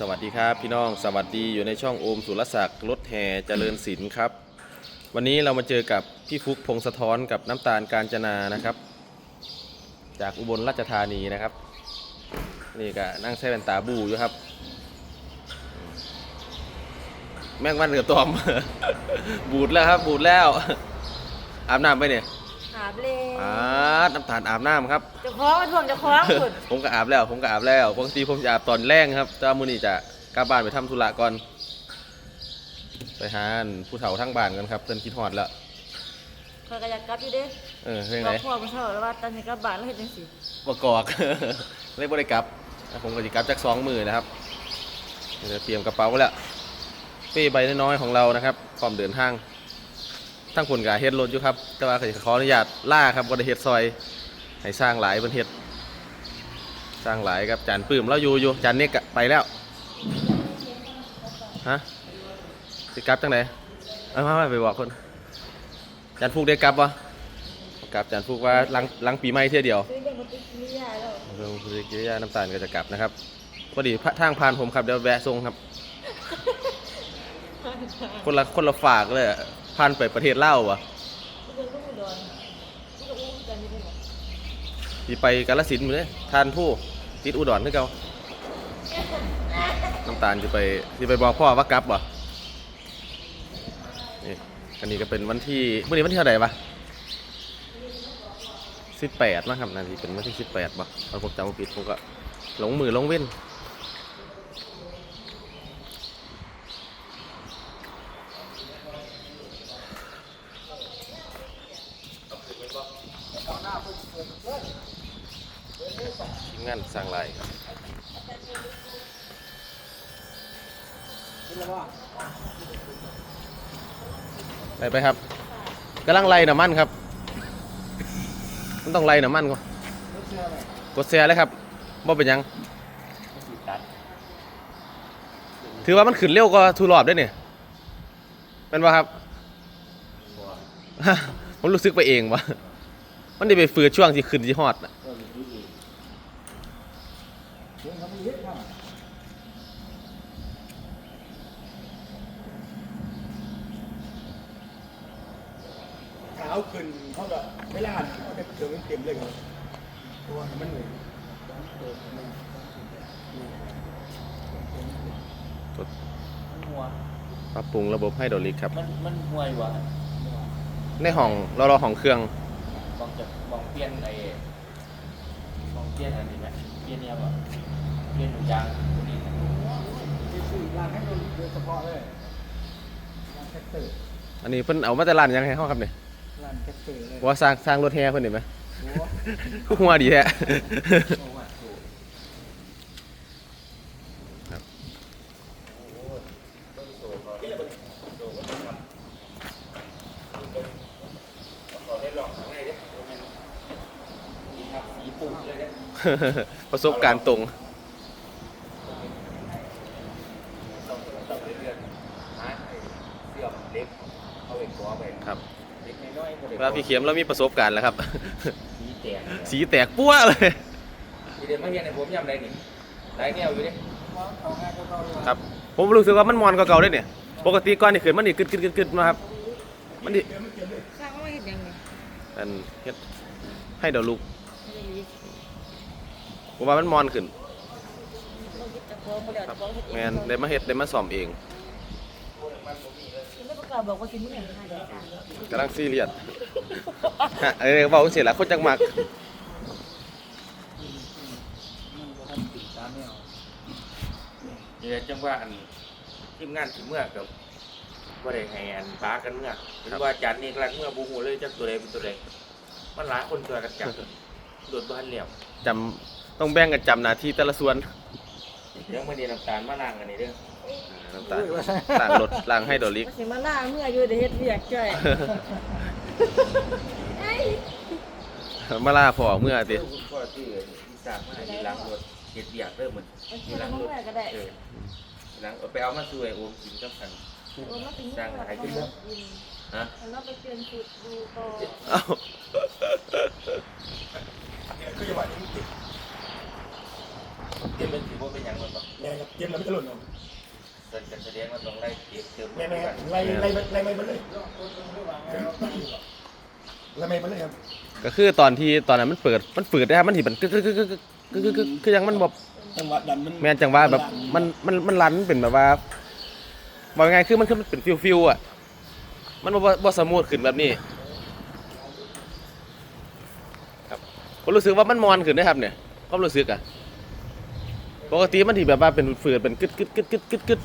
สวัสดีครับพี่น้องสวัสดีอยู่ในช่องโอมสุรศักดิ์รถแห่เจริญศิลป์ครับ วันนี้เรามาเจอกับพี่ฟุกพงศธรกับน้ำตาลการจนานะครับ จากอุบลราชธานีนะครับ นี่ก็นั่งใช้แว่นตาบูอยู่ครับ แม่งวันเกือบตอม บูดแล้วครับบูดแล้วอาบน้ำไปเนี่ย อาบเลยอาบน้ำตาลอาบน้ำครับเจะคล้าของมาท่วมเจะคล้าของคุณผมก็อาบแล้ว ผมก็อาบแล้วปกติผมจะอาบตอนแรงครับแต่ว่ามื้อนี้จะกลับบ้านไปทำธุระก่อน ไปหาอันผู้เฒ่าทั้งบ้านกันครับเพิ่นคิดฮอดแล้ว คอยกระยักกลับอยู่เด้เออเรื่องบไหนอกพ่อมาเช่าแล้วว่าตอนนี้กลับบ้านแล้วเห็นจังสิประกอบ เลยบ่ได้กลับแล้วผมก็สิกลับจากสองมือนะครับเดี๋ยวเตรียมกระเป๋าไว้แล้วเป้ใบน้อยๆของเรานะครับพร้อมเดินทาง ทั้งคนกับเฮ็ดรถอยู่ครับ แต่ว่าก็สิขออนุญาตล่าครับบ่ได้เฮ็ดซอยให้สร้างหลายเพิ่นเฮ็ด สร้างหลายครับจานปื้มเราอยู่อยู่จานเน็กอะไปแล้วฮะสิกลับจังไหนเอามามาไปบอกคนจานฟูกได้กลับวะกลับจานฟูกว่าหลังหลังปีใหม่เที่ยวเดียวซื้อเรื่องปฏิกิริยาแล้วเรื่องปฏิกิริยาน้ำตาลก็จะกลับนะครับพอดีพระทางผ่านผมครับเดี๋ยวแวะส่งครับ คนละคนละฝากเลยอะ ผ่านไปประเทศลาววะเรื่องลูกอุดรที่กับอู้กันอยู่ด้วยเหรอที่ไปกาฬสินธุ์หมดเลยทานผู้ติดอุดรคือเก่าน้ำตาลจะไปจะไปบอกพ่อว่ากลับวะนี่อันนี้ก็เป็นวันที่เมื่อนี้วันที่เท่าไหร่ปะสิบแปดนะครับนาทีเป็นวันที่สิบแปดปะถ้าผมจำผิดผมก็หลงมือหลงเว้น งานสร้างลายครับไปไปครับกำลังไล่น้ำมันครับ มันต้องไล่น้ำมันก่อนกดแชร์เลยครับบ่เป็นหยัง ถือว่ามันขึ้นเร็วกว่าทูรอบด้วยเนี่ยเป็นว่าครับ ผมรู้สึกไปเองวะมันได้ไปฝืดช่วงที่ขึ้นที่ฮอดน่ะ เท้าขึ้นเขาก็ไม่ลาดเขาได้เติมเต็มเลยครับเพราะว่ามันเหนื่อยหัวปรับปรุงระบบให้ดรอลิกครับ มันมันห่วยวะในห้องเรารอห้องเครื่องมองจะมองเปลี่ยนไอ้มองเปลี่ยนอันนี้ไหมเปลี่ยนเนี่ยบ่เปลี่ยนหนูยางตัวนี้ที่สื่อร้านให้โดยเฉพาะเลยร้านแท็กเตอร์อันนี้เพิ่นเอามาแต่ร้านยังให้เฮาครับเนี่ย ร้านแท็กเตอร์เลยว่าสร้างสร้างรถแห่เพิ่นเห็นไหมโอ้คือหัวดีแท้โอ้ว่าถูกครับสีปูเลยเนี่ยประสบการณ์ตรงต้องต้องเรื่อยๆหาไอ้เสื้อเล็บเอาไอ้ตัวไป ครับ เล็กน้อยๆก็ได้ เวลา พี่เข็มเรามีประสบการณ์แล้วครับ สีแตกสีแตกปั้วเลยทีเดียวมาเรียนในผมยำไรนี่ไรแนวอยู่ดิเอาง่ายก็เข้าเลยครับ ผมรู้สึกว่ามันมอนกว่าเก่าด้วยเนี่ย ปกติก่อนนี่ขึ้นมันนี่กึดกึดกึดกึดมาครับ มันนี่สร้างมาเห็นยังไงอันเฮ็ดให้เดี๋ยวลุกไม่ได้ดีผมว่ามันมอนขึ้นเราคิดจะฟ้องมาแล้วครัจะบฟ้องเฮ็ดเองแมนได้มาเฮ็ดได้มาซ่อมเอง คุณไม่ประกาศบอกว่ากินมื้อไหนห้าเดือนกำลังซีเรียสฮะเออเว้าเสียละคนจังมักมันก็ทำติดตามไม่เอานี่แหละจังว่าอันทีมงานถึงเมื่อกับว่าได้ให้อันป้ากันเมื่อหรือว่าจานนี้กำลังเมื่อบูหูเลยจักตัวใดเป็นตัวใดมันหลายคนตัวกันจับโดดบ้านเหลี่ยมจำต้องแบ่งกันจำหน้าที่แต่ละส่วนเดี๋ยวมื่อนี้น้ำตาลมาล้างกันนี่เด้อ น้ำตาลล้างรถล้างให้ดอลิกมาสิมาล่าเมื่ออยู่ได้เฮ็ดเวียกจ้อยมาล่าพอเมื่อติคุณพ่อที่ที่สร้างมาให้ล้างรถเฮ็ดเบียกเด้อมันมาสิมาเมื่อก็ได้เออล้างเอาไปเอามาสู่ไอ้โอมกินกับกันโอ้มาถึงเมื่อก็ได้ฮะแล้วเราไปเปลี่ยนชุดดูต่อเอ้าคือจังหวะนี้ติดเดี๋ยวมันถือว่าเป็นหยังมันบ่แรงกับติดก็บแล้วไม่จะหล่นหรอก เก็ไม่ไม่ไม่ไม่ไม่เลยไม่ไม่เลยครับก็คือตอนที่ตอนนั้นมันเปิดมันเปิดนะครับมันถี่มันกึกกึกกึกกึกกึกกึกกึกคือยังมันแบบจังหวะดันมันแม่นจังหวะแบบมันมันมันรันเป็นแบบว่าบอกยังไงคือมันคือมันเป็นฟิวฟิวอะมันบ่บ่สมูทขึ้นแบบนี้ครับก็รู้สึกว่ามันมอนขึ้นนะครับเนี่ยก็รู้สึกอะปกติมันที่แบบว่าเป็นเฟือเป็นกึดกึดกึดกึดกึดกึด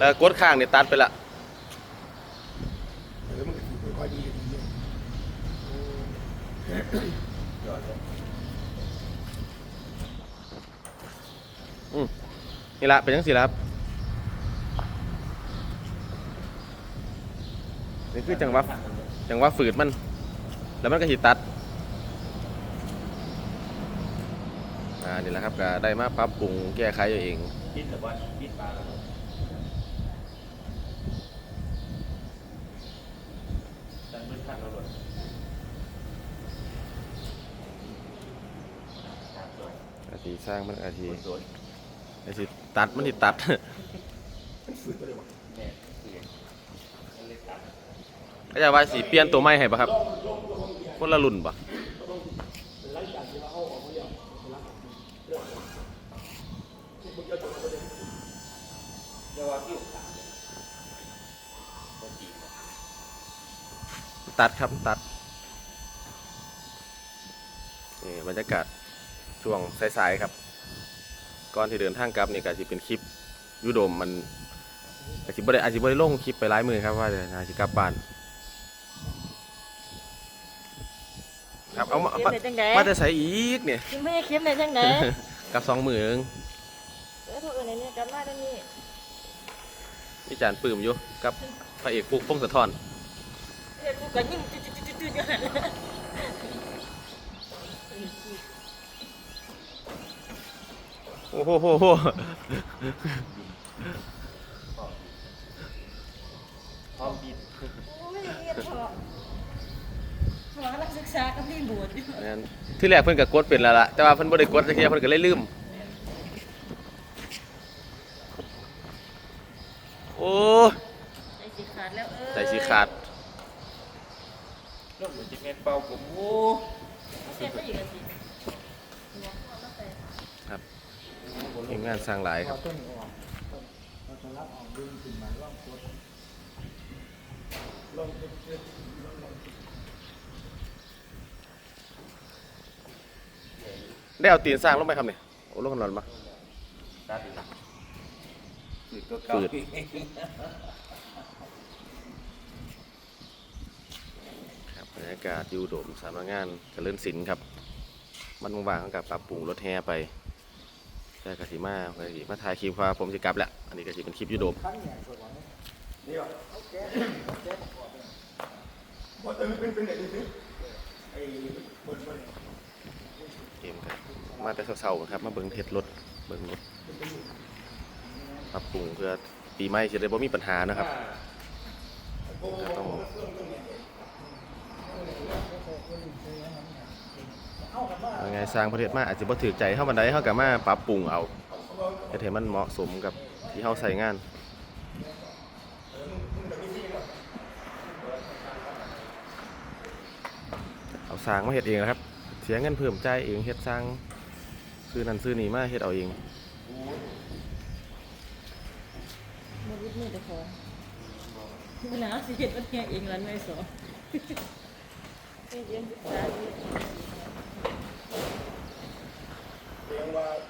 แล้วกดข้างเนี่ยตัดไปละแล้วมันก็ค่อยๆดีกันดียอดเลยนี่ละเป็นยังสิละครับนี่คือจังหวะจังหวะฝืดมัน แล้วมันก็หิตัดอ่านี่แหละครับก็ได้มาปรับปรุงแก้ไขเอาเองคิดแต่ว่าคิดปลาแล้ว ทีสร้างมันอาทีอาทีตัดมันที่ตัดก็จะว่าสีเปลี่ยนตัวใหม่ให้ปะครับคนละรุ่นปะตัดครับตัดนี่บรรยากาศ ช่วงสายๆครับ ก่อนที่เดินทางกลับนี่ก็จะเป็นคลิปยุโดมมันอาจจะบ่ได้อาจจะบ่ได้ลงคลิปไปหลายมือครับว่าจะอาจจะกลับบ้านครับเอามาเค็มมาในจังไดมาจะใส่อีกเนี่ยกินไม่ได้เค็มในจังไดกับสองมือเองเออโทษเอิ้นในเนี่ยกลับมาได้นี่นี่จานปื้มอยู่กับพระเอกปุ๊กพงศธรเฮ็ดกูก็ยิ่งจุดๆๆๆอยู่หั่นแหละ โอ้โหโหโหพร้อมบินโอ้ยเฮ็ดเถาะหานักศึกษากับพี่บวชอยู่นั่นที่แรกเพิ่นก็กดเป็นแล้วล่ะแต่ว่าเพิ่นบ่ได้กดจักเที่ยเพิ่นก็เลยลืม โอ้ใจสิขาดแล้วเอ้ยใจสิขาดเรื่องเหมือนจะเป็นเป่าผมโอ้ เสียบได้อีกแล้วสิหัวข้อมาใส่ ทีมงานสร้างหลายครับต้นออกเราจะรับออกดึงขึ้นมาล่องโคตรลองเช็ดลองลองได้เอาตีนสร้างลงไปครับเนี่ยโอ้ลงกันนอนมาตัดฝืดก็เก่าฝืดครับบรรยากาศอยูโดมสำนักงานเจริญศิลป์ครับ มันว่างๆเขากับปรับปรุงรถแห่ไป แต่กะสิมาไปสิมาถ่ายคลิปว่าผมจะกลับแหละอันนี้ก็จะเป็นคลิปยูโดมเกมครับมาแต่เช้าๆครับมาเบิ่งเทสรถเบิ่งรถปรับปรุงเพื่อปีใหม่จะได้บ่มีปัญหานะครับก็ต้องยัง ไงสร้างประเทศมาอาจจะบ่ถือใจเฮาบันไดเฮาก็มาปรับปรุงเอาเฮ็ดให้มันเหมาะสมกับที่เฮาใช้งานเอาสร้างมาเฮ็ดเองนะครับ เสียเงินเพิ่มจ่ายเองเฮ็ดสร้างซื้อนั่นซื้อนี่มาเฮ็ดเอาเองมือวิดมือแต่ของมันหนาสิเฮ็ดมันเฮียเองแล้วไม่สอนเฮ็ดเรียนศึกษา and why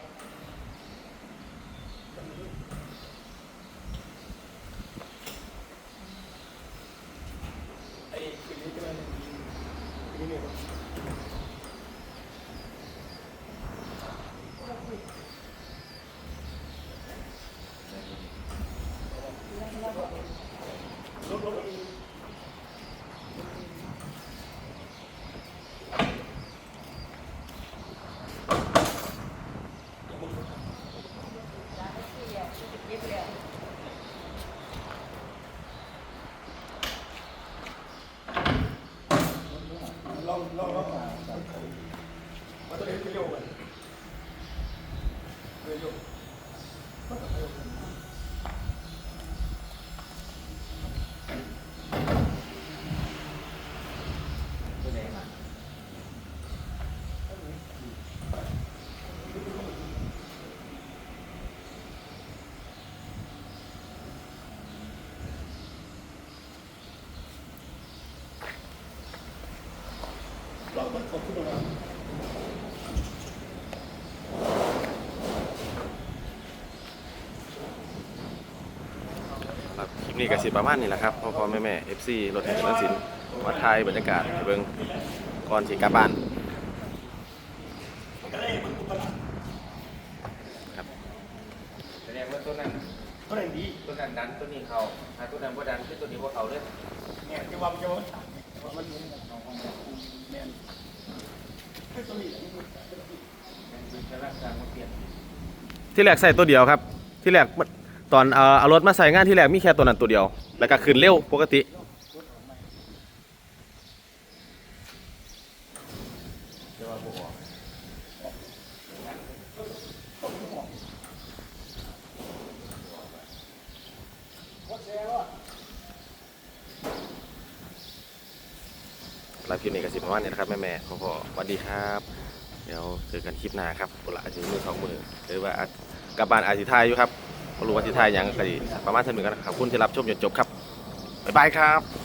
นี้ก็สิประมาณนี้แหละครับพ่อพ่อแม่แม่ FC รถแห่กระสินมาถ่ายบรรยากาศให้เบิ่งก่อนสิกลับบ้านครับแสดงว่าตัวนั้นก็ได้ดีตัวนั้นดันตัวนี้เขาถ้าตัวนั้นบ่ดันคือตัวนี้บ่เขาเลยเนี่ยจะว่าจะว่าว่ามันมันแม่นแค่ตัวนี้แหละมันจะรักษามาเปลี่ยนที่แรกใส่ตัวเดียวครับ ที่แรกมัน ตอนเอาเอารถมาใส่งานที่แรกมีแค่ตัวนั้นตัวเดียว แล้วก็ขึ้นเร็วปกติจะว่าบ่ออกสำหรับคลิปนี้ก็สิประมาณนี้นะครับ แม่แม่พ่อพ่อสวัสดีครับ เดี๋ยวเจอกันคลิปหน้าครับบุละอาจจะมือสองมือหรือว่าอาจกลับบ้านอาจจะทายอยู่ครับ รู้ว่าที่ไทยยังก็ดีประมาณเท่านี้กันนะครับขอบคุณที่รับชมจนจบครับบ๊ายบายครับ